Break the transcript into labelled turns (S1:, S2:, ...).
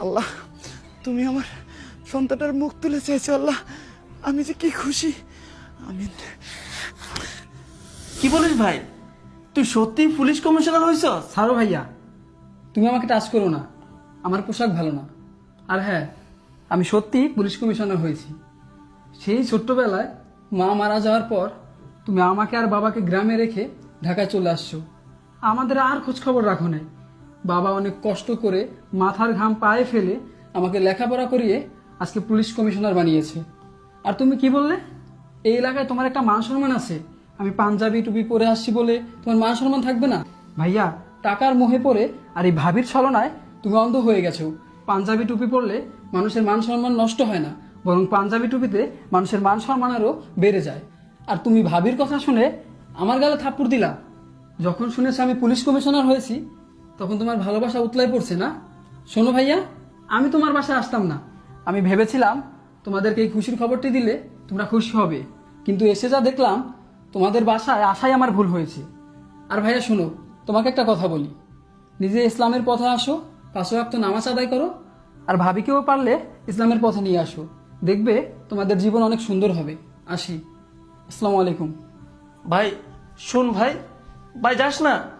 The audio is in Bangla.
S1: আল্লাহ তুমি আমার সন্তানটার মুখ তুলে চেয়েছো আল্লাহ। আমি যে কি খুশি। আমিন
S2: কি বলিস ভাই? তুই সত্যি পুলিশ কমিশনার হয়েছ
S3: সারো ভাইয়া তুমি আমাকে টাচ করো না। আমার পোশাক ভালো না। আর হ্যাঁ আমি সত্যি পুলিশ কমিশনার হয়েছি। সেই ছোট্টবেলায় মা মারা যাওয়ার পর তুমি আমাকে আর বাবাকে গ্রামে রেখে ঢাকায় চলে আসছো। আমাদের আর খোঁজ খবর রাখো নাই। বাবা অনেক কষ্ট করে মাথার ঘাম পায়ে ফেলে আমাকে লেখাপড়া করিয়ে আজকে পুলিশ কমিশনার বানিয়েছে। আর তুমি কি বললে? এই এলাকায় তোমার একটা মান সম্মান আছে। আমি পাঞ্জাবি টুপি পরে আসছি বলে তোমার মান সম্মান থাকবে না? ভাইয়া, টাকার মোহে পড়ে আর এই ভাবির ছলনায় তুমি অন্ধ হয়ে গেছো। পাঞ্জাবি টুপি পরলে মানুষের মান সম্মান নষ্ট হয় না, বরং পাঞ্জাবি টুপিতে মানুষের মান সম্মান আরও বেড়ে যায়। আর তুমি ভাবির কথা শুনে আমার গালে থাপ্পড় দিলা। যখন শুনেছ আমি পুলিশ কমিশনার হয়েছি তখন তোমার ভালোবাসা উতলাই পড়ছে না? শোনো ভাইয়া, আমি তোমার বাসায় আসতাম না। আমি ভেবেছিলাম তোমাদেরকে এই খুশির খবরটি দিলে তোমরা খুশি হবে। কিন্তু এসে যা দেখলাম, তোমাদের বাসায় আসাই আমার ভুল হয়েছে। আর ভাইয়া, শোনো, তোমাকে একটা কথা বলি। নিজে ইসলামের পথে আসো পাঁচশো তো নামাজ আদায় করো, আর ভাবিকেও পারলে ইসলামের পথে নিয়ে আসো। দেখবে তোমাদের জীবন অনেক সুন্দর হবে। আসি। আসসালামু আলাইকুম।
S2: ভাই, শোন ভাই ভাই যাস না।